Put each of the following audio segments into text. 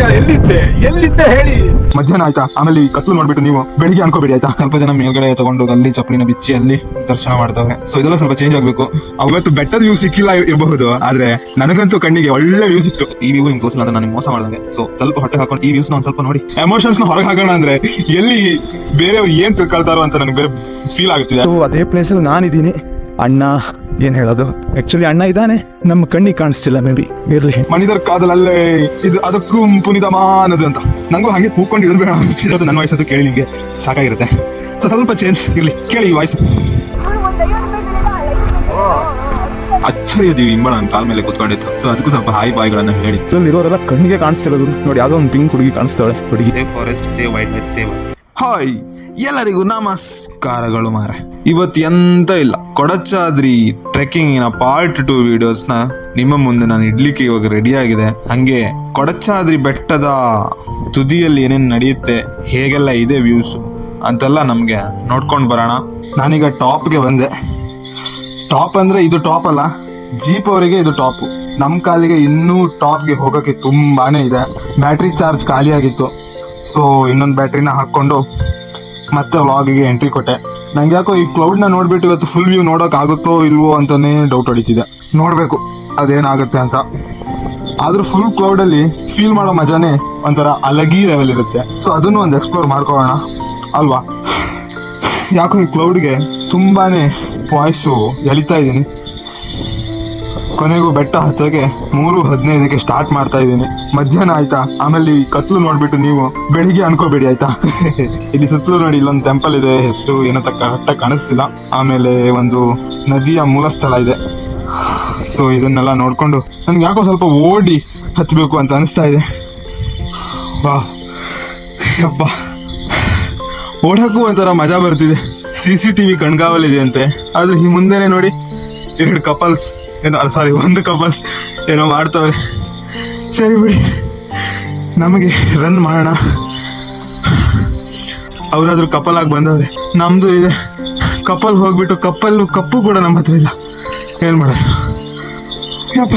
ಈಗ ಎಲ್ಲಿದ್ದೆ? ಎಲ್ಲಿದ್ದೆ ಹೇಳಿ? ಮಧ್ಯಾಹ್ನ ಆಯ್ತಾ? ಆಮೇಲೆ ಈ ಕತ್ಲು ನೋಡ್ಬಿಟ್ಟು ನೀವು ಬೆಳಿಗ್ಗೆ ಅನ್ಕೋಬೇಡಿ ಆಯ್ತಾ? ಸ್ವಲ್ಪ ಜನ ಮೇಲ್ಗಡೆ ತಗೊಂಡು ಅಲ್ಲಿ ಚಪ್ಪಲಿನ ಬಿಚ್ಚಿ ಅಲ್ಲಿ ದರ್ಶನ ಮಾಡ್ತವೆ ಸೊ ಇದೆಲ್ಲ ಸ್ವಲ್ಪ ಚೇಂಜ್ ಆಗ್ಬೇಕು. ಅವತ್ತು ಬೆಟ್ಟದ ವ್ಯೂ ಸಿಕ್ಕಿಲ್ಲ ಇರಬಹುದು ಆದ್ರೆ ನನಗಂತೂ ಕಣ್ಣಿಗೆ ಒಳ್ಳೆ ವ್ಯೂ ಸಿಕ್ತು. ಈ ವ್ಯೂ ಹಿಂಗ್ ತೋರಿಸಿಲ್ಲ ಅಂತ ನನಗೆ ಮೋಸ ಮಾಡಿದಂಗೆ. ಸೊ ಸ್ವಲ್ಪ ಹೊಟ್ಟೆ ಹಾಕೊಂಡು ಈ ವ್ಯೂಸ್ನ ಒಂದ್ ಸ್ವಲ್ಪ ನೋಡಿ. ಎಮೋಷನ್ಸ್ನ ಹೊರಗೆ ಹಾಕೋಣ ಅಂದ್ರೆ ಎಲ್ಲಿ ಬೇರೆಯವ್ರು ಏನ್ ತಿಳ್ಕೊಳ್ತಾರೋ ಅಂತ ನನಗೆ ಬೇರೆ ಫೀಲ್ ಆಗುತ್ತಿದೆ. ಸೊ ಅದೇ ಪ್ಲೇಸ್ ಅಲ್ಲಿ ನಾನಿದ್ದೀನಿ. ಅಣ್ಣ ಏನ್ ಹೇಳೋದು? ಆಕ್ಚುಲಿ ಅಣ್ಣ ಇದ್ದಾನೆ. ನಮ್ಮ ಕಣ್ಣಿಗೆ ಕಾಣಿಸ್ತಿಲ್ಲ ಮೇ ಬಿ ಇರ್ಲಿ. ಮನಿದರ್ ಕಾದಲಲ್ಲೇ ಇದು ಅದಕ್ಕೂ ಪುನಿದ ಮಾನದು ಅಂತ. ನಂಗೂ ಹಾಗೆ ಕೂಕೊಂಡು ಇರ್ಬೇಡ ಅನ್ಸ್ತಿರೋದು ನನ್ನ ವಯಸ್ಸದು ಕೇಳಿ ನಿಮಗೆ. ಸಾಕಾಗಿರುತ್ತೆ. ಸೊ ಸ್ವಲ್ಪ ಚೇಂಜ್ ಇರ್ಲಿ. ಕೇಳಿ ಈ ವಾಯ್ಸ್ ಅಚ್ಚರಿಯದೀವಿ ಇಂಬಳ ನನ್ನ ಕಾಲ ಮೇಲೆ ಕೂತ್ಕೊಂಡಿತ್ತು. ಸೊ ಅದಕ್ಕೂ ಸ್ವಲ್ಪ ಹಾಯ್ ಬಾಯ್ಗಳನ್ನ ಹೇಳಿ. ಸೊ ಇರೋರೆಲ್ಲ ಕಣ್ಣಿಗೆ ಕಾಣಿಸ್ತಿರೋದು. ನೋಡಿ ಯಾವ್ದೋ ಒಂದು ಪಿಂಕ್ ಹುಡುಗಿ ಕಾಣಿಸ್ತಾಳೆ ಹುಡುಗಿ. Save forest save wild life save hi, ಎಲ್ಲರಿಗೂ ನಮಸ್ಕಾರಗಳು ಮಾರೆ ಇವತ್ತು ಎಂತ ಇಲ್ಲ, ಕೊಡಚಾದ್ರಿ ಟ್ರೆಕ್ಕಿಂಗಿನ ಪಾರ್ಟ್ ಟು ವಿಡಿಯೋಸ್ನ ನಿಮ್ಮ ಮುಂದೆ ನಾನು ಇಡ್ಲಿಕ್ಕೆ ಇವಾಗ ರೆಡಿ ಆಗಿದೆ. ಹಂಗೆ ಕೊಡಚಾದ್ರಿ ಬೆಟ್ಟದ ತುದಿಯಲ್ಲಿ ಏನೇನು ನಡೆಯುತ್ತೆ, ಹೇಗೆಲ್ಲ ಇದೆ ವ್ಯೂಸ್ ಅಂತೆಲ್ಲ ನಮಗೆ ನೋಡ್ಕೊಂಡು ಬರೋಣ. ನಾನೀಗ ಟಾಪ್ಗೆ ಬಂದೆ. ಟಾಪ್ ಅಂದ್ರೆ ಇದು ಟಾಪ್ ಅಲ್ಲ ಜೀಪ್ ಅವರಿಗೆ ಇದು ಟಾಪ್ ನಮ್ಮ ಕಾಲಿಗೆ ಇನ್ನೂ ಟಾಪ್ಗೆ ಹೋಗಕ್ಕೆ ತುಂಬಾನೇ ಇದೆ. ಬ್ಯಾಟ್ರಿ ಚಾರ್ಜ್ ಖಾಲಿ ಆಗಿತ್ತು ಸೊ ಇನ್ನೊಂದು ಬ್ಯಾಟ್ರಿನ ಹಾಕೊಂಡು ಮತ್ತೆ ವ್ಲಾಗಿಗೆ ಎಂಟ್ರಿ ಕೊಟ್ಟೆ. ನಂಗೆ ಯಾಕೋ ಈ ಕ್ಲೌಡ್ನ ನೋಡ್ಬಿಟ್ಟು ಇವತ್ತು ಫುಲ್ ವ್ಯೂ ನೋಡಕ್ ಆಗುತ್ತೋ ಇಲ್ವೋ ಅಂತಾನೆ ಡೌಟ್ ಹೊಡಿತಿದೆ. ನೋಡಬೇಕು, ಅದೇನಾಗುತ್ತೆ ಅಂತ. ಆದರೂ ಫುಲ್ ಕ್ಲೌಡಲ್ಲಿ ಫೀಲ್ ಮಾಡೋ ಮಜಾನೇ ಒಂಥರ ಅಲಗಿ ಲೆವೆಲ್ ಇರುತ್ತೆ. ಸೊ ಅದನ್ನು ಒಂದು ಎಕ್ಸ್ಪ್ಲೋರ್ ಮಾಡ್ಕೊಳ್ಳೋಣ. ಅಲ್ವಾ? ಯಾಕೋ ಈ ಕ್ಲೌಡ್ಗೆ ತುಂಬಾನೇ ವಾಯ್ಸು ಎಳಿತಾ ಇದ್ದೀನಿ. ಕೊನೆಗೂ ಬೆಟ್ಟ ಹತ್ತಕ್ಕೆ ಮೂರು ಹದಿನೈದಕ್ಕೆ ಸ್ಟಾರ್ಟ್ ಮಾಡ್ತಾ ಇದ್ದೀನಿ. ಮಧ್ಯಾಹ್ನ ಆಯ್ತಾ? ಆಮೇಲೆ ಈ ಕತ್ಲು ನೋಡ್ಬಿಟ್ಟು ನೀವು ಬೆಳಿಗ್ಗೆ ಅನ್ಕೋಬೇಡಿ, ಆಯ್ತಾ? ಇಲ್ಲಿ ಸುತ್ತಲೂ ನೋಡಿ ಇಲ್ಲೊಂದು ಟೆಂಪಲ್ ಇದೆ, ಹೆಸರು ಏನಂತ ಕರೆಕ್ಟಾಗಿ ಕಾಣಿಸ್ತಿಲ್ಲ. ಆಮೇಲೆ ಒಂದು ನದಿಯ ಮೂಲ ಸ್ಥಳ ಇದೆ. ಸೊ ಇದನ್ನೆಲ್ಲ ನೋಡ್ಕೊಂಡು ನನ್ಗೆ ಯಾಕೋ ಸ್ವಲ್ಪ ಓಡಿ ಹತ್ತಬೇಕು ಅಂತ ಅನಿಸ್ತಾ ಇದೆ. ಬಾ ಅಬ್ಬಾ ಓಡಕ್ಕೂ ಒಂಥರ ಮಜಾ ಬರ್ತಿದೆ. ಸಿ ಸಿ ಟಿವಿ ಕಣ್ಗಾವಲಿದೆ ಅಂತೆ. ಆದ್ರೆ ಈ ಮುಂದೆನೆ ನೋಡಿ ಎರಡು ಕಪಲ್ಸ್ ಏನೋ ಸಾರಿ ಒಂದು ಕಪಲ್ಸ್ ಏನೋ ಮಾಡ್ತವ್ರೆ. ಸರಿ ಬಿಡಿ, ನಮಗೆ ರನ್ ಮಾಡೋಣ. ಅವರಾದ್ರೂ ಕಪಲ್ ಆಗಿ ಬಂದವ್ರೆ, ನಮ್ದು ಇದೆ. ಕಪಲ್ ಹೋಗ್ಬಿಟ್ಟು ಕಪ್ಪಲ್ಲು ಕಪ್ಪು ಕೂಡ ನಮ್ಮ ಹತ್ರ ಇಲ್ಲ. ಏನು ಮಾಡೋದು? ಯಪ್ಪ.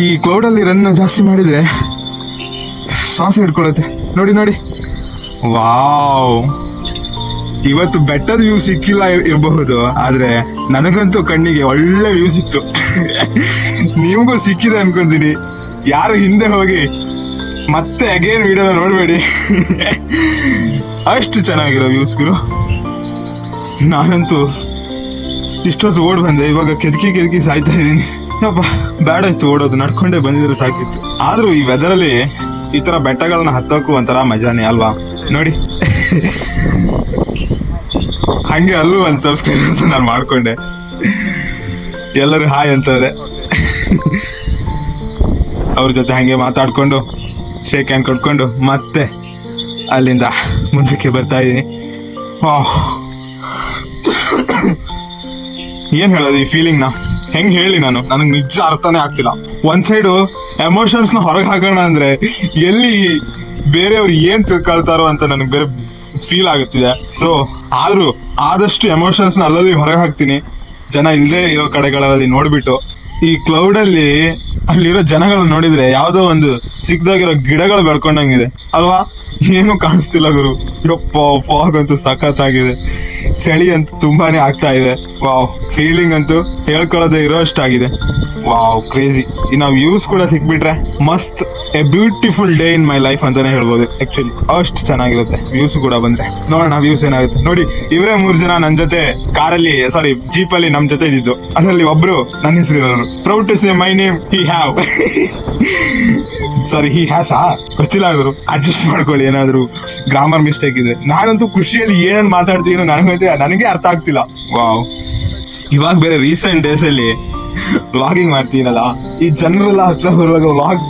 ಈ ಕ್ಲೌಡಲ್ಲಿ ರನ್ ಜಾಸ್ತಿ ಮಾಡಿದರೆ, ಶ್ವಾಸ ಹಿಡ್ಕೊಳತ್ತೆ. ನೋಡಿ ನೋಡಿ. ವಾವ್. ಇವತ್ತು ಬೆಟ್ಟದ ವ್ಯೂ ಸಿಕ್ಕಿಲ್ಲ ಇರ್- ಇರಬಹುದು, ಆದ್ರೆ ನನಗಂತೂ ಕಣ್ಣಿಗೆ ಒಳ್ಳೆ ವ್ಯೂ ಸಿಕ್ತು. ನಿಮಗೂ ಸಿಕ್ಕಿದೆ ಅನ್ಕೊಂತೀನಿ. ಯಾರು ಹಿಂದೆ ಹೋಗಿ ಮತ್ತೆ ಅಗೇನ್ ವಿಡಿಯೋ ನೋಡಬೇಡಿ. ಅಷ್ಟು ಚೆನ್ನಾಗಿರೋ ವ್ಯೂಸ್ಗಳು ನಾನಂತೂ ಇಷ್ಟೊತ್ತು ಓಡ್ ಬಂದೆ, ಇವಾಗ ಕೆದಕಿ ಕೆದಕಿ ಸಾಯ್ತಾ ಇದ್ದೀನಿ. ಬೇಡ ಬ್ಯಾಡಾಯ್ತು ಓಡೋದು, ನಡ್ಕೊಂಡೇ ಬಂದಿದ್ರೆ ಸಾಕಿತ್ತು. ಆದ್ರೂ ಈ ವೆದರಲ್ಲಿ ಈ ತರ ಬೆಟ್ಟಗಳನ್ನ ಹತ್ತೋಕು ಒಂಥರ ಮಜಾನೇ ಅಲ್ವಾ? ನೋಡಿ. ಹಂಗೆ ಅಲ್ಲೂ ಒಂದು ಸಬ್ಸ್ಕ್ರೈಬರ್ಸ್ ನಾನು ಮಾಡ್ಕೊಂಡೆ. ಎಲ್ಲರೂ ಹಾಯ್ ಅಂತಾರೆ ಅವ್ರ ಜೊತೆ ಹಾಗೆ ಮಾತಾಡ್ಕೊಂಡು ಶೇಕ್ ಹ್ಯಾಂಡ್ ಕೊಟ್ಕೊಂಡು, ಮತ್ತೆ ಅಲ್ಲಿಂದ ಮುಂದಕ್ಕೆ ಬರ್ತಾ ಇದ್ದೀನಿ. ಏನ್ ಹೇಳೋದು ಈ ಫೀಲಿಂಗ್ ಹೆಂಗೆ ಹೇಳಿ ನಾನು? ನನಗೆ ನಿಜ ಅರ್ಥನೇ ಆಗ್ತಿಲ್ಲ. ಒಂದ್ ಸೈಡು ಎಮೋಷನ್ಸ್ನ ಹೊರಗೆ ಹಾಕೋಣ ಅಂದ್ರೆ ಎಲ್ಲಿ ಬೇರೆಯವ್ರು ಏನು ತಿಳ್ಕೊಳ್ತಾರೋ ಅಂತ ನನಗೆ ಬೇರೆ ಫೀಲ್ ಆಗುತ್ತಿದೆ. ಸೊ ಆದರೂ ಆದಷ್ಟು ಎಮೋಷನ್ಸ್ನ ಅಲ್ಲಲ್ಲಿ ಹೊರಗೆ ಹಾಕ್ತೀನಿ. ಜನ ಇಲ್ಲದೆ ಇರೋ ಕಡೆಗಳಲ್ಲಿ ನೋಡ್ಬಿಟ್ಟು ಈ ಕ್ಲೌಡ್ ಅಲ್ಲಿ ಅಲ್ಲಿರೋ ಜನಗಳನ್ನ ನೋಡಿದ್ರೆ ಯಾವ್ದೋ ಒಂದು ಚಿಕ್ಕದಾಗಿರೋ ಗಿಡಗಳು ಬೆಳ್ಕೊಂಡಂಗಿದೆ. ಅಲ್ವಾ? ಏನು ಕಾಣಿಸ್ತಿಲ್ಲ ಗುರು. ಯಪ್ಪ ಫಾಗ್ ಅಂತೂ ಸಖತ್ತಾಗಿದೆ. ಚಳಿ ಅಂತೂ ತುಂಬಾನೇ ಆಗ್ತಾ ಇದೆ. ವಾವ್ ಫೀಲಿಂಗ್ ಅಂತೂ ಹೇಳ್ಕೊಳ್ಳೋದೇ ಇರೋ ಅಷ್ಟಾಗಿದೆ. ವಾವ್ ಕ್ರೇಜಿ ಇನ್ನು ವ್ಯೂಸ್ ಕೂಡ ಸಿಕ್ಬಿಟ್ರೆ ಮಸ್ತ್, a beautiful day in my life ಅಂತಾನೆ ಹೇಳ್ಬೋದು. ಆಕ್ಚುಲಿ ಅಷ್ಟು ಚೆನ್ನಾಗಿರುತ್ತೆ. ವ್ಯೂಸ್ ಕೂಡ ಬಂದ್ರೆ. ನೋಡೋಣ ವ್ಯೂಸ್ ಏನಾಗುತ್ತೆ. ನೋಡಿ, ಇವರೇ ಮೂರ್ ಜನ ನನ್ನ ಜೊತೆ ಕಾರಲ್ಲಿ ಸಾರಿ ಜೀಪ್ ಅಲ್ಲಿ ನಮ್ ಜೊತೆ ಇದ್ದಿದ್ದು. ಅದರಲ್ಲಿ ಒಬ್ರು ನನ್ನ ಹೆಸರು proud to say my name he have. Sorry he has ಆ? ಗೊತ್ತಿಲ್ಲ ಅವರು ಅಡ್ಜಸ್ಟ್ ಮಾಡ್ಕೊಳ್ಳಿ, ಏನಾದ್ರು ಗ್ರಾಮರ್ ಮಿಸ್ಟೇಕ್ ಇದೆ ನಾನಂತೂ ಖುಷಿಯಲ್ಲಿ ಏನೇನು ಮಾತಾಡ್ತೀನಿ ನನಗೆ ನನಗೆ ಅರ್ಥ ಆಗ್ತಿಲ್ಲ. ವಾವ್ ಇವಾಗ ಬೇರೆ ರೀಸೆಂಟ್ ಡೇಸ್ ಅಲ್ಲಿ ವ್ಲಾಗಿಂಗ್ ಮಾಡ್ತೀನಲ್ಲ, ಈ ಜನರೆಲ್ಲ ಹತ್ರ ಬರುವಾಗ ವ್ಲಾಗ್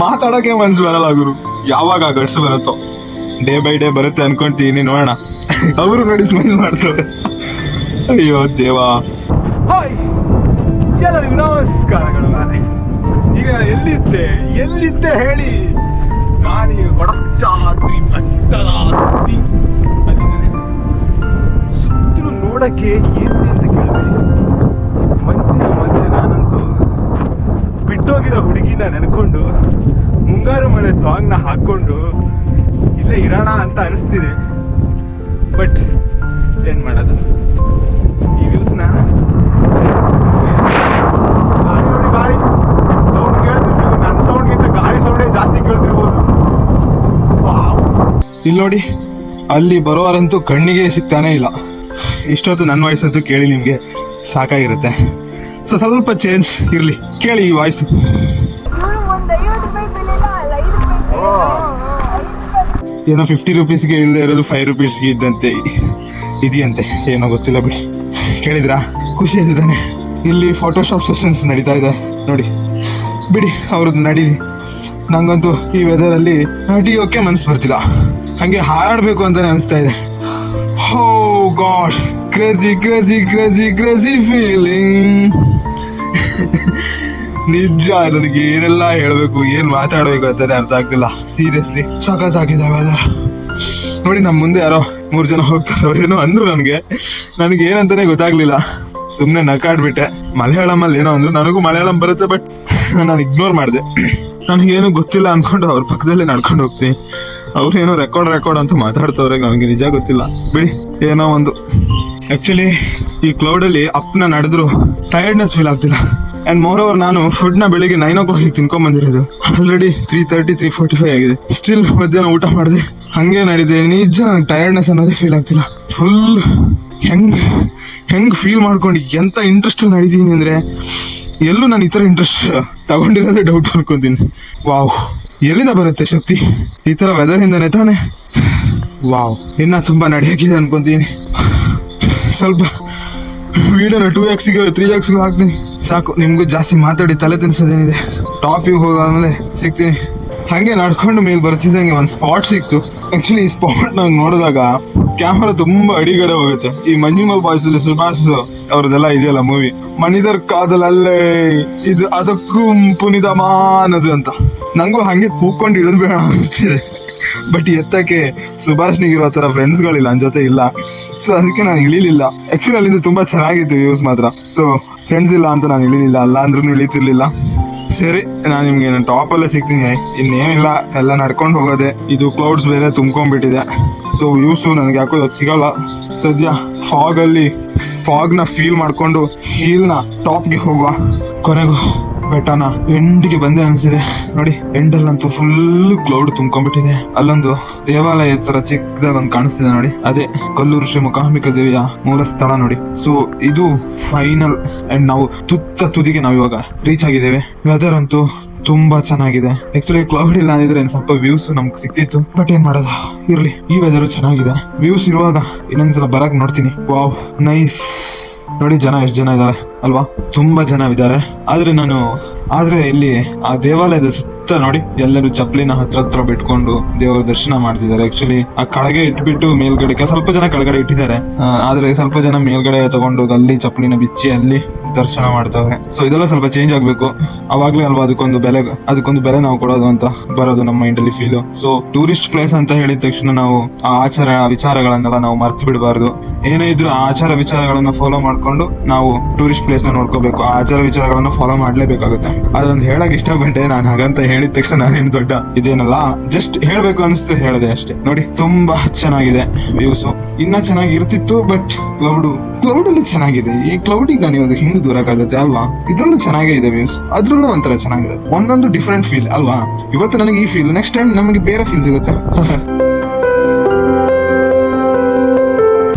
ಮಾತಾಡೋಕೆ ಮನ್ಸು ಬರಲ್ಲ ಗುರು. ಯಾವಾಗ ಗಡ್ಸು ಬರುತ್ತೋ. ಡೇ ಬೈ ಡೇ ಬರುತ್ತೆ ಅನ್ಕೊಂತೀನಿ, ನೋಡೋಣ. ಅವರು ನೋಡಿ ಸ್ಮೈಲ್ ಮಾಡ್ತಾರೆ. ಅಯ್ಯೋ ದೇವಾ. ಎಲ್ಲಿದ್ದೆ? ಎಲ್ಲಿದ್ದೆ ಹೇಳಿ? ನಾನು ಹತ್ತಿ ಅಲ್ಲಿದ್ದೇನೆ. ಸುತ್ತಲೂ ನೋಡಕ್ಕೆ ಏನಿದೆ ಅಂತ ಕೇಳಬೇಡಿ. ಮಂಜಿನ ಮಧ್ಯೆ ನಾನಂತೂ ಬಿಟ್ಟೋಗಿರೋ ಹುಡುಗಿನ ನೆನ್ಕೊಂಡು ಮುಂಗಾರು ಮಳೆ ಸಾಂಗ್ನ ಹಾಕೊಂಡು ಇಲ್ಲೇ ಇರೋಣ ಅಂತ ಅನಿಸ್ತಿದೆ. ಬಟ್ ಇಲ್ಲಿ ನೋಡಿ, ಅಲ್ಲಿ ಬರೋರಂತೂ ಕಣ್ಣಿಗೆ ಸಿಗ್ತಾನೆ ಇಲ್ಲ. ಇಷ್ಟೊತ್ತು ನನ್ನ ವಾಯ್ಸ್ ಅಂತೂ ಕೇಳಿ ನಿಮಗೆ ಸಾಕಾಗಿರುತ್ತೆ. ಸೊ ಸ್ವಲ್ಪ ಚೇಂಜ್ ಇರಲಿ, ಕೇಳಿ ಈ ವಾಯ್ಸು ಏನೋ ಫಿಫ್ಟಿ ರುಪೀಸ್ಗೆ ಇಲ್ಲದೆ ಇರೋದು ಫೈವ್ ರುಪೀಸ್ಗೆ ಇದ್ದಂತೆ, ಇದೆಯಂತೆ, ಏನೋ ಗೊತ್ತಿಲ್ಲ ಬಿಡಿ. ಕೇಳಿದ್ರಾ? ಖುಷಿ ಆಗ್ತಿದ್ದಾನೆ ಇಲ್ಲಿ ಫೋಟೋಶಾಪ್ ಸೆಷನ್ಸ್ ನಡೀತಾ ಇದೆ, ನೋಡಿ. ಬಿಡಿ, ಅವ್ರದ್ದು ನಡೀಲಿ. ನಂಗಂತೂ ಈ ವೆದರಲ್ಲಿ ನಡಿಯೋಕೆ ಮನಸ್ಸು ಬರ್ತಿಲ್ಲ. ಹಂಗೆ ಹಾರಾಡಬೇಕು ಅಂತ ಅನಿಸ್ತಾ ಇದೆ. ಹೋ God crazy crazy crazy crazy feeling ನಿಜ, ನನಗೆ ಏನೆಲ್ಲ ಹೇಳಬೇಕು, ಏನ್ ಮಾತಾಡ್ಬೇಕು ಅಂತಾನೆ ಅರ್ಥ ಆಗ್ತಿಲ್ಲ. ಸೀರಿಯಸ್ಲಿ ಸಖತ್ ವೆದರ್ ನೋಡಿ ನಮ್ಮ ಮುಂದೆ ಯಾರೋ ಮೂರು ಜನ ಹೋಗ್ತಾರೆ. ಏನೋ ಅಂದ್ರು ನನಗೆ. ನನಗೆ ಏನಂತಾನೆ ಗೊತ್ತಾಗ್ಲಿಲ್ಲ. ಸುಮ್ಮನೆ ನಕಾಡ್ಬಿಟ್ಟೆ. ಮಲಯಾಳಂ ಅಲ್ಲಿ ಏನೋ ಅಂದ್ರು. ನನಗೂ ಮಲಯಾಳಂ ಬರುತ್ತೆ ಬಟ್ ನಾನು ಇಗ್ನೋರ್ ಮಾಡಿದೆ. ನನಗೇನು ಗೊತ್ತಿಲ್ಲ ಅನ್ಕೊಂಡು ಅವ್ರ ಪಕ್ಕದಲ್ಲೇ ನಡ್ಕೊಂಡು ಹೋಗ್ತೀನಿ. ಅವ್ರೇನೋ ರೆಕಾರ್ಡ್ ರೆಕಾರ್ಡ್ ಅಂತ ಮಾತಾಡ್ತವ್ರೆ, ನನಗೆ ನಿಜ ಗೊತ್ತಿಲ್ಲ. ಬಿಡಿ, ಏನೋ ಒಂದು. ಆ್ಯಕ್ಚುಲಿ ಈ ಕ್ಲೌಡಲ್ಲಿ ಅಪ್ನ ನಡೆದ್ರು. ಟಯರ್ಡ್ನೆಸ್ ಫೀಲ್ ಆಗ್ತಿಲ್ಲ. ಅಂಡ್ ಮೋರ್ ಓವರ್ ನಾನು ಫುಡ್ನ ಬೆಳಿಗ್ಗೆ nine o'clock ತಿನ್ಕೊಂಬಂದಿರೋದು already three thirty three forty five ಆಗಿದೆ. ಸ್ಟಿಲ್ ಮಧ್ಯಾಹ್ನ ಊಟ ಮಾಡಿದೆ. ಹಂಗೆ ನಡೀದೆ. ನಿಜ ಟಯರ್ಡ್ನೆಸ್ ಅನ್ನೋದೇ ಫೀಲ್ ಆಗ್ತಿಲ್ಲ. ಫುಲ್ ಹೆಂಗ್ ಹೆಂಗ್ ಫೀಲ್ ಮಾಡ್ಕೊಂಡು ಎಂತ ಇಂಟ್ರೆಸ್ಟ್ ನಡೀತೀನಿ ಅಂದ್ರೆ ಎಲ್ಲೂ ನಾನು ಈ ಥರ ಇಂಟ್ರೆಸ್ಟ್ ತಗೊಂಡಿರೋದೇ ಡೌಟ್ ಅನ್ಕೊಂತೀನಿ. ವಾವ್ ಎಲ್ಲಿಂದ ಬರುತ್ತೆ ಶಕ್ತಿ? ಈ ಥರ ವೆದರ್ ಇಂದಾನೆ ತಾನೆ? ವಾವ್ ಇನ್ನ ತುಂಬಾ ನಡೆಯೋಕ್ಕಿದೆ ಅನ್ಕೊಂತೀನಿ. ಸ್ವಲ್ಪ ವೀಡಿಯೋನ ಟೂ ಎಕ್ಸ್ಗೆ ತ್ರೀ ಎಕ್ಸ್ಗೆ ಹಾಕ್ತೀನಿ. ಸಾಕು, ನಿಮಗೂ ಜಾಸ್ತಿ ಮಾತಾಡಿ ತಲೆ ತಿನ್ಸೋದೇನಿದೆ ಟಾಪಿಗೆ ಹೋಗಾದ್ಮೇಲೆ ಸಿಗ್ತೀನಿ. ಹಾಗೆ ನಡ್ಕೊಂಡು ಮೇಲೆ ಬರ್ತಿದ್ದಂಗೆ ಒಂದು ಸ್ಪಾಟ್ ಸಿಕ್ತು. ಆ್ಯಕ್ಚುಲಿ ಈ ಸ್ಪಾಟ್ ನಂಗೆ ನೋಡಿದಾಗ ಕ್ಯಾಮ್ರಾ ತುಂಬಾ ಅಡಿಗಡೆ ಹೋಗುತ್ತೆ. ಈ ಮಂಜುಮಲ್ ಬಾಯ್ಸ್ ಅಲ್ಲಿ ಸುಭಾಷ್ ಇದೆಯಲ್ಲ ಮೂವಿ ಮಣಿದರ್ ಕಾದಲ್ ಅಲ್ಲೇ ಇದು ಅದಕ್ಕೂ ಪುನಿದಮಾನದು ಅಂತ. ನಂಗೂ ಹಂಗೆ ಕೂಕೊಂಡು ಇಳಿದ್ ಬೇಡ ಅನಿಸ್ತಿದೆ. ಬಟ್ ಎತ್ತಕ್ಕೆ ಸುಭಾಷ್ನಿಗಿರೋ ಥರ ಫ್ರೆಂಡ್ಸ್ಗಳಿಲ್ಲ ನನ್ನ ಜೊತೆ ಇಲ್ಲ. ಸೊ ಅದಕ್ಕೆ ನಾನು ಇಳಿಲಿಲ್ಲ. ಆಕ್ಚುಲಿ ಅಲ್ಲಿಂದ ತುಂಬಾ ಚೆನ್ನಾಗಿತ್ತು ಯೂಸ್ ಮಾತ್ರ. ಸೊ ಫ್ರೆಂಡ್ಸ್ ಇಲ್ಲ ಅಂತ ನಾನು ಇಳಿಲಿಲ್ಲ ಅಲ್ಲ ಅಂದ್ರೂ ಇಳಿತಿರ್ಲಿಲ್ಲ. ಸರಿ, ನಾನು ನಿಮ್ಗೆ ಟಾಪ್ ಅಲ್ಲೇ ಸಿಗ್ತೀನಿ. ಇನ್ನೇನಿಲ್ಲ, ಎಲ್ಲ ನಡ್ಕೊಂಡು ಹೋಗೋದೆ. ಇದು ಕ್ಲೌಡ್ಸ್ ಬೇರೆ ತುಂಬ್ಕೊಂಡ್ಬಿಟ್ಟಿದೆ. ಸೊ ವ್ಯೂಸು ನನಗೆ ಯಾಕೋ ಇವತ್ತು ಸಿಗಲ್ಲ. ಸದ್ಯ ಫಾಗಲ್ಲಿ ಫಾಗ್ನ ಫೀಲ್ ಮಾಡಿಕೊಂಡು ಹೀಲ್ನ ಟಾಪ್ಗೆ ಹೋಗುವ ಕೊನೆಗೂ ಬೆಟ್ಟನ ಎಂಡಿಗೆ ಬಂದೆ ಅನ್ಸಿದೆ. ನೋಡಿ, ಎಂಡಲ್ಲಂತೂ ಫುಲ್ ಕ್ಲೌಡ್ ತುಂಬ್ಕೊಂಡ್ಬಿಟ್ಟಿದೆ. ಅಲ್ಲೊಂದು ದೇವಾಲಯ ತರ ಚಿಕ್ಕದಾಗ ಒಂದು ಕಾಣಿಸ್ತಿದೆ ನೋಡಿ. ಅದೇ ಕೊಲ್ಲೂರು ಶ್ರೀ ಮುಖಾಂಬಿಕ ದೇವಿಯ ಮೂಲ ಸ್ಥಳ ನೋಡಿ. ಸೊ ಇದು ಫೈನಲ್ ಅಂಡ್ ನಾವು ತುತ್ತ ತುದಿಗೆ ನಾವು ಇವಾಗ ರೀಚ್ ಆಗಿದ್ದೇವೆ. ವೆದರ್ ಅಂತೂ ತುಂಬಾ ಚೆನ್ನಾಗಿದೆ. ಆಕ್ಚುಲಿ ಕ್ಲೌಡ್ ಇಲ್ಲ ಅಂದಿದ್ರೆ ಸ್ವಲ್ಪ ವ್ಯೂಸ್ ನಮ್ಗೆ ಸಿಕ್ತಿತ್ತು ಬಟ್ ಏನ್ ಮಾಡೋದು? ಇರ್ಲಿ, ಈ ವೆದರ್ ಚೆನ್ನಾಗಿದೆ. ವ್ಯೂಸ್ ಇರುವಾಗ ಇನ್ನೊಂದ್ಸಲ ಬರಕ್ ನೋಡ್ತೀನಿ. ವಾವ್ ನೈಸ್ ನೋಡಿ ಜನ ಎಷ್ಟು ಜನ ಇದ್ದಾರೆ ಅಲ್ವಾ? ತುಂಬಾ ಜನ ಇದ್ದಾರೆ ಆದ್ರೆ ನಾನು, ಆದ್ರೆ ಇಲ್ಲಿ ಆ ದೇವಾಲಯದ ಸುತ್ತ ನೋಡಿ? ಎಲ್ಲರೂ ಚಪ್ಪಲಿನ ಹತ್ರ ಹತ್ರ ಬಿಟ್ಕೊಂಡು ದೇವರ ದರ್ಶನ ಮಾಡ್ತಿದ್ದಾರೆ. ಆಕ್ಚುಲಿ ಆ ಕೆಳಗೆ ಇಟ್ಬಿಟ್ಟು ಮೇಲ್ಗಡೆ ಸ್ವಲ್ಪ ಜನ ಕೆಳಗಡೆ ಇಟ್ಟಿದ್ದಾರೆ. ಆದ್ರೆ ಸ್ವಲ್ಪ ಜನ ಮೇಲ್ಗಡೆ ತಗೊಂಡು ಅಲ್ಲಿ ಚಪ್ಪಲಿನ ಬಿಚ್ಚಿ ಅಲ್ಲಿ ದರ್ಶನ ಮಾಡ್ತಾವ್ರೆ. ಸೊ ಇದೆಲ್ಲ ಸ್ವಲ್ಪ ಚೇಂಜ್ ಆಗ್ಬೇಕು. ಅವಾಗ್ಲೇ ಅಲ್ವಾ ಅದಕ್ಕೊಂದು ಬೆಲೆ ಅದಕ್ಕೊಂದು ಬೆಲೆ ನಾವು ಕೊಡೋದು ಅಂತ ಬರೋದು ನಮ್ಮ ಮೈಂಡ್ ಅಲ್ಲಿ ಫೀಲ್ ಸೊ ಟೂರಿಸ್ಟ್ ಪ್ಲೇಸ್ ಅಂತ ಹೇಳಿದ ತಕ್ಷಣ ನಾವು ಆ ಆಚಾರ ವಿಚಾರಗಳನ್ನೆಲ್ಲ ನಾವು ಮರ್ತು ಬಿಡಬಾರ್ದು. ಏನೇ ಇದ್ರೂ ಆಚಾರ ವಿಚಾರಗಳನ್ನ ಫಾಲೋ ಮಾಡ್ಕೊಂಡು ನಾವು ಟೂರಿಸ್ಟ್ ಪ್ಲೇಸ್ನ ನೋಡ್ಕೋಬೇಕು. ಆ ಆಚಾರ ವಿಚಾರಗಳನ್ನ ಫಾಲೋ ಮಾಡ್ಲೇಬೇಕಾಗುತ್ತೆ. ಅದೊಂದು ಹೇಳಕ್ ಇಷ್ಟಪಟ್ಟೆ ನಾನು ಹಾಗಂತ ಹೇಳಿದ ತಕ್ಷಣ ನಾನೇನು ದೊಡ್ಡ ಇದೇನಲ್ಲ ಜಸ್ಟ್ ಹೇಳ್ಬೇಕು ಅನಿಸ್ತು ಹೇಳಿದೆ ಅಷ್ಟೇ. ನೋಡಿ, ತುಂಬಾ ಚೆನ್ನಾಗಿದೆ ವ್ಯೂಸ್ ಇನ್ನ ಚೆನ್ನಾಗಿ ಇರ್ತಿತ್ತು ಬಟ್ ಕ್ಲೌಡ್ ಕ್ಲೌಡ್ ಅಲ್ಲಿ ಚೆನ್ನಾಗಿದೆ. ಈ ಕ್ಲೌಡಿಗೆ ನಾನು ಇವಾಗ ಹಿಂಗ್ ದೂರಕ್ಕಾಗತ್ತೆ ಅಲ್ವಾ? ಇದ್ರಲ್ಲೂ ಚೆನ್ನಾಗೇ ಇದೆ ವ್ಯೂಸ್ ಅದ್ರಲ್ಲೂ ಒಂಥರ ಚೆನ್ನಾಗಿದೆ. ಒಂದೊಂದು ಡಿಫ್ರೆಂಟ್ ಫೀಲ್ ಅಲ್ವಾ? ಇವತ್ತು ನನಗೆ ಈ ಫೀಲ್ ನೆಕ್ಸ್ಟ್ ಟೈಮ್ ನಮಗೆ ಬೇರೆ ಫೀಲ್ ಸಿಗುತ್ತೆ.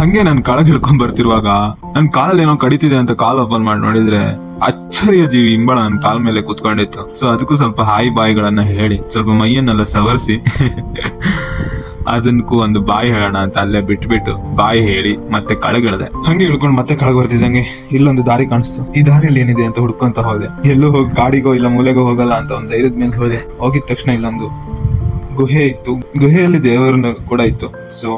ಹಂಗೆ ನಾನು ಕಾಳಗ್ ಹಿಡ್ಕೊಂಡ್ ಬರ್ತಿರುವಾಗ, ನನ್ ಕಾಲಲ್ಲಿ ಏನೋ ಕಡಿತಿದೆ ಅಂತ ಕಾಲ್ ಓಪನ್ ಮಾಡಿ ನೋಡಿದ್ರೆ ಅಚ್ಚರಿಯ ಜೀವಿ ಇಂಬಳ ನನ್ ಕಾಲ್ ಮೇಲೆ ಕುತ್ಕೊಂಡಿತ್ತು. ಸೊ ಅದಕ್ಕೂ ಸ್ವಲ್ಪ ಹಾಯಿ ಬಾಯಿಗಳನ್ನ ಹೇಳಿ, ಸ್ವಲ್ಪ ಮೈಯನ್ನೆಲ್ಲ ಸವರಿಸಿ. ಅದಕ್ಕೂ ಒಂದು ಬಾಯಿ ಹೇಳೋಣ ಅಂತ ಅಲ್ಲೇ ಬಿಟ್ಬಿಟ್ಟು ಬಾಯಿ ಹೇಳಿ ಮತ್ತೆ ಕಳಗಿಳ್ದೆ. ಹಂಗೆ ಇಳ್ಕೊಂಡು ಮತ್ತೆ ಕಳಗ್ ಬರ್ತಿದ್ದಂಗೆ. ಇಲ್ಲೊಂದು ದಾರಿ ಕಾಣಿಸ್ತು. ಈ ದಾರಿಯಲ್ಲಿ ಏನಿದೆ ಅಂತ ಹುಡ್ಕೊಂತ ಹೋದೆ. ಎಲ್ಲೂ ಹೋಗಿ ಗಾಡಿಗೋ ಇಲ್ಲ ಮೂಲೆಗೋ ಹೋಗಲ್ಲ ಅಂತ ಒಂದು ಧೈರ್ಯದ ಮೇಲೆ ಹೋದೆ. ಹೋಗಿದ ತಕ್ಷಣ ಇಲ್ಲೊಂದು ಗುಹೆ ಇತ್ತು. ಗುಹೆಯಲ್ಲಿ ದೇವರನ್ನು ಕೂಡ ಇತ್ತು. ಸೊ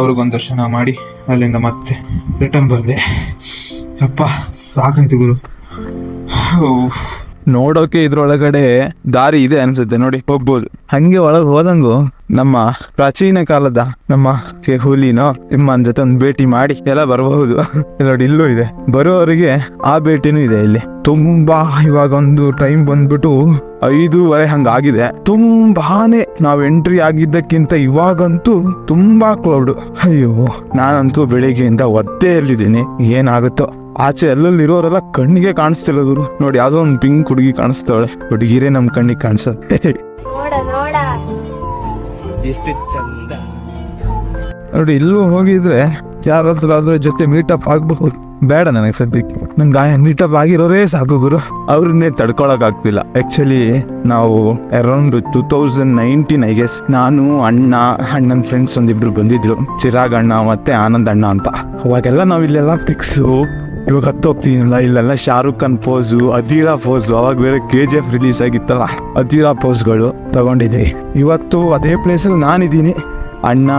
ಅವ್ರಿಗೊಂದು ದರ್ಶನ ಮಾಡಿ ಅಲ್ಲಿಂದ ಮತ್ತೆ ರಿಟರ್ನ್ ಬರ್ದೆ. ಅಪ್ಪ ಸಾಕಾಯ್ತು ಗುರು. ನೋಡೋಕೆ ಇದ್ರೊಳಗಡೆ ದಾರಿ ಇದೆ ಅನ್ಸುತ್ತೆ ನೋಡಿ, ಹೋಗ್ಬೋದು. ಹಂಗೆ ಒಳಗೆ ಹೋದಂಗು ನಮ್ಮ ಪ್ರಾಚೀನ ಕಾಲದ ನಮ್ಮ ಹುಲಿನೋ ನಿಮ್ಮನ ಜೊತೆ ಒಂದು ಭೇಟಿ ಮಾಡಿ ಎಲ್ಲ ಬರಬಹುದು. ನೋಡಿ, ಇಲ್ಲೂ ಇದೆ. ಬರೋವರಿಗೆ ಆ ಭೇಟಿನೂ ಇದೆ ಇಲ್ಲಿ. ತುಂಬಾ ಇವಾಗ ಒಂದು ಟೈಮ್ ಬಂದ್ಬಿಟ್ಟು ಐದೂವರೆ ಹಂಗಾಗಿದೆ. ತುಂಬಾನೇ ನಾವು ಎಂಟ್ರಿ ಆಗಿದ್ದಕ್ಕಿಂತ ಇವಾಗಂತೂ ತುಂಬಾ ಕ್ಲೌಡ್ ಅಯ್ಯೋ, ನಾನಂತೂ ಬೆಳಿಗ್ಗೆಯಿಂದ ಒದ್ದೆಯಲ್ಲಿದ್ದೀನಿ. ಏನಾಗುತ್ತೋ. ಆಚೆ ಅಲ್ಲಲ್ಲಿ ಇರೋರೆಲ್ಲ ಕಣ್ಣಿಗೆ ಕಾಣಿಸ್ತಿರೋದು ನೋಡಿ ಯಾವ್ದೋ ಒಂದು ಪಿಂಕ್ ಹುಡುಗಿ ಕಾಣಿಸ್ತಾಳೆ. ಹುಡುಗಿರೇ ನಮ್ ಕಣ್ಣಿಗೆ ಕಾಣಿಸುತ್ತೆ ನೋಡ ನೋಡ. ಎಷ್ಟು ಚಂದ. ನೋಡಿ ಇಲ್ಲೂ ಹೋಗಿದ್ರೆ ಯಾರ ಹತ್ರ ಅದ್ರ ಜೊತೆ ಮೀಟಪ್ ಆಗಬಹುದು. ಬೇಡ ನನಗೆ ಸದ್ಯಕ್ಕೆ. ನಂಗೆ ಗಾಯ ಮೀಟಪ್ ಆಗಿರೋರೇ ಸಾಕು ಗುರು. ಅವ್ರನ್ನೇ ತಡ್ಕೊಳಕ್ ಆಗ್ತಿಲ್ಲ ಆಕ್ಚುಲಿ ನಾವು around two thousand nineteen I guess ನಾನು ಅಣ್ಣ ಅಣ್ಣನ ಫ್ರೆಂಡ್ಸ್ ಒಂದಿಬ್ರು ಬಂದಿದ್ರು ಚಿರಾಗ್ ಅಣ್ಣ ಮತ್ತೆ ಆನಂದ್ ಅಣ್ಣ ಅಂತ. ಅವಾಗೆಲ್ಲ ನಾವು ಇಲ್ಲೆಲ್ಲ ಪಿಕ್ಸು ಇವಾಗ ಹತ್ತೋಗ್ತೀನಲ್ಲ ಇಲ್ಲೆಲ್ಲ ಶಾರುಖ್ ಖಾನ್ ಪೋಸು ಅಧೀರಾ ಪೋಸು ಅವಾಗ ಬೇರೆ ಕೆ ಜಿ ಎಫ್ ರಿಲೀಸ್ ಆಗಿತ್ತಲ್ಲ, ಅಧೀರಾ ಪೋಸ್ಗಳು ತಗೊಂಡಿದ್ದೀವಿ ಇವತ್ತು ಅದೇ ಪ್ಲೇಸಲ್ಲಿ ನಾನಿದ್ದೀನಿ. ಅಣ್ಣ,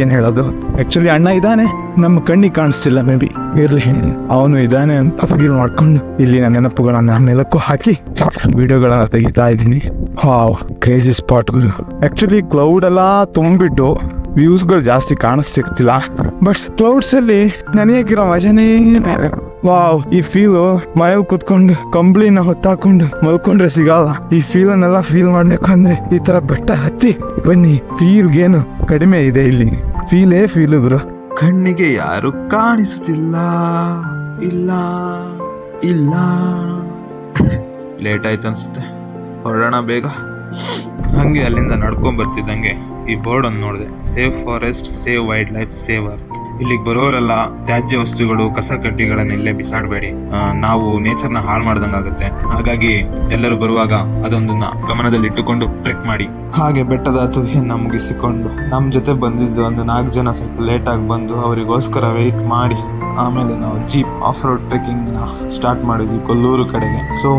ಏನ್ ಹೇಳೋದು? ಆಕ್ಚುಲಿ ಅಣ್ಣ ಇದ್ದಾನೆ, ನಮ್ಮ ಕಣ್ಣಿಗೆ ಕಾಣಿಸ್ತಿಲ್ಲ ಮೇ ಬಿ ಅವನು ಇದ್ದಾನೆ ಅಂತ ಫೀಲ್ ಮಾಡ್ಕೊಂಡು ಇಲ್ಲಿ ನನ್ನ ನೆನಪುಗಳನ್ನ ನೆಲಕ್ಕೂ ಹಾಕಿ ವಿಡಿಯೋಗಳನ್ನ ತೆಗಿತಾ ಇದ್ದೀನಿ. ಹಾವ್ ಕ್ರೇಜಿ ಸ್ಪಾಟ್ಗಳು ಆಕ್ಚುಲಿ ಕ್ಲೌಡ್ ಎಲ್ಲ ತುಂಬಿಟ್ಟು ವ್ಯೂಸ್ಗಳು ಜಾಸ್ತಿ ಕಾಣಿಸ್ತಿರ್ತಿಲ್ಲ. ಬಟ್ ಕ್ಲೌಡ್ಸ್ ಅಲ್ಲಿ ನನಗಿರೋ ಮಜಾನೇ ಬೇರೆ. ವಾವ್ ಈ ಫೀಲು ಮನೇಲಿ ಕುತ್ಕೊಂಡು, ಕಂಬ್ಳಿನ ಹೊತ್ತಾಕೊಂಡು ಮಲ್ಕೊಂಡ್ರೆ ಸಿಗಲ್ಲ. ಈ ಫೀಲನ್ನೆಲ್ಲ ಫೀಲ್ ಮಾಡ್ಬೇಕಂದ್ರೆ ಈ ತರ ಬೆಟ್ಟ ಹತ್ತಿ ಬನ್ನಿ. ಫೀಲ್ಗೇನು ಕಡಿಮೆ ಇದೆ ಇಲ್ಲಿ. ಫೀಲೇ ಫೀಲ್ ಗುರು. ಕಣ್ಣಿಗೆ ಯಾರು ಕಾಣಿಸುತ್ತಿಲ್ಲ? ಇಲ್ಲ ಇಲ್ಲ. ಲೇಟ್ ಆಯ್ತು ಅನ್ಸುತ್ತೆ. ಹೊರಡೋಣ ಬೇಗ. ಹಂಗೆ ಅಲ್ಲಿಂದ ನಡ್ಕೊಂಡ್ ಬರ್ತಿದ್ದಂಗೆ ಈ ಬೋರ್ಡ್ ಅನ್ನು ನೋಡಿದೆ. Save forest, save wildlife save earth. ಇಲ್ಲಿಗೆ ಬರೋರೆಲ್ಲ ತ್ಯಾಜ್ಯ ವಸ್ತುಗಳು, ಕಸ ಕಡ್ಡಿಗಳನ್ನ ಇಲ್ಲೇ ಬಿಸಾಡಬೇಡಿ. ನಾವು ನೇಚರ್ನ ಹಾಳು ಮಾಡ್ದಂಗಾಗುತ್ತೆ. ಹಾಗಾಗಿ ಎಲ್ಲರೂ ಬರುವಾಗ ಅದೊಂದನ್ನ ಗಮನದಲ್ಲಿ ಇಟ್ಟುಕೊಂಡು ಟ್ರೆಕ್ ಮಾಡಿ. ಹಾಗೆ ಬೆಟ್ಟದ ತುದಿಯನ್ನ ಮುಗಿಸಿಕೊಂಡು ನಮ್ಮ ಜೊತೆ ಬಂದಿದ್ದು ಒಂದು ನಾಲ್ಕು ಜನ ಸ್ವಲ್ಪ ಲೇಟ್ ಆಗಿ ಬಂದು ಅವರಿಗೋಸ್ಕರ ವೆಯ್ಟ್ ಮಾಡಿ. ಆಮೇಲೆ ನಾವು ಜೀಪ್ ಆಫ್ ರೋಡ್ ಟ್ರೆಕ್ಕಿಂಗ್ನ ಸ್ಟಾರ್ಟ್ ಮಾಡಿದ್ವಿ ಕೊಲ್ಲೂರು ಕಡೆಗೆ. ಸೊ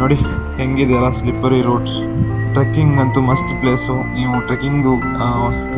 ನೋಡಿ, ಹೆಂಗಿದೆಯಲ್ಲ ಸ್ಲಿಪ್ಪರಿ ರೋಡ್ಸ್ ಟ್ರೆಕ್ಕಿಂಗ್ ಅಂತೂ ಮಸ್ತ್ ಪ್ಲೇಸು ನೀವು ಟ್ರೆಕ್ಕಿಂಗ್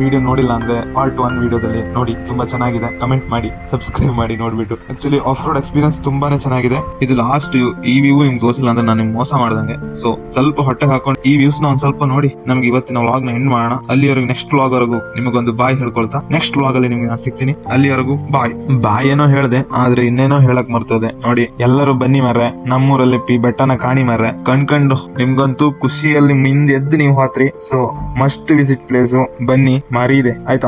ವಿಡಿಯೋ ನೋಡಿಲ್ಲ ಅಂದ್ರೆ ಪಾರ್ಟ್ ಒನ್ ವಿಡಿಯೋದಲ್ಲಿ ನೋಡಿ, ತುಂಬಾ ಚೆನ್ನಾಗಿದೆ. ಕಮೆಂಟ್ ಮಾಡಿ ಸಬ್ಸ್ಕ್ರೈಬ್ ಮಾಡಿ ನೋಡ್ಬಿಟ್ಟು. ಆಕ್ಚುಲಿ ಆಫ್ ರೋಡ್ ಎಕ್ಸ್ಪೀರಿಯನ್ಸ್ ತುಂಬಾನೇ ಚೆನ್ನಾಗಿದೆ. ಇದು ಲಾಸ್ಟ್ ಈ ವ್ಯೂ ನಿಮ್ಗೆ ತೋರಿಸಿಲ್ಲ ಅಂದ್ರೆ ನಾನು ನಿಮ್ಗೆ ಮೋಸ ಮಾಡ್ದಂಗೆ. ಸೊ ಸ್ವಲ್ಪ ಹೊಟ್ಟೆ ಹಾಕೊಂಡು ಈ ವ್ಯೂಸ್ನ ಒಂದ್ ಸ್ವಲ್ಪ ನೋಡಿ. ನಮ್ಗೆ ಇವತ್ತಿನ ವ್ಲಾಗ್ನ ಎಂಡ್ ಮಾಡೋಣ. ಅಲ್ಲಿವರೆಗೂ ನೆಕ್ಸ್ಟ್ ವ್ಲಾಗ್ ವರೆಗೂ ನಿಮಗೊಂದು ಬಾಯ್ ಹೇಳ್ಕೊಳ್ತಾ. ನೆಕ್ಸ್ಟ್ ವ್ಲಾಗ್ ಅಲ್ಲಿ ನಿಮ್ಗೆ ನಾನು ಸಿಗ್ತೀನಿ. ಅಲ್ಲಿವರೆಗೂ ಬಾಯ್ ಬಾಯ್ ಏನೋ ಹೇಳ್ದೆ, ಆದ್ರೆ ಇನ್ನೇನೋ ಹೇಳಕ್ ಮರ್ತದೆ. ನೋಡಿ, ಎಲ್ಲರೂ ಬನ್ನಿ ಮರ್ರೆ. ನಮ್ಮೂರಲ್ಲಿ ಬೆಟ್ಟನ ಕಾಣಿ ಮರ್ರೆ. ಕಣ್ಕಂಡು, ನಿಮ್ಗಂತೂ ಖುಷಿಯಲ್ಲಿ ಎದ್ದು ನೀವು ಹಾತ್ರಿ. ಸೊ ಮಸ್ಟ್ ವಿಸಿಟ್ ಪ್ಲೇಸು ಬನ್ನಿ ಮಾರಿ ಇದೆ. ಆಯ್ತಾ?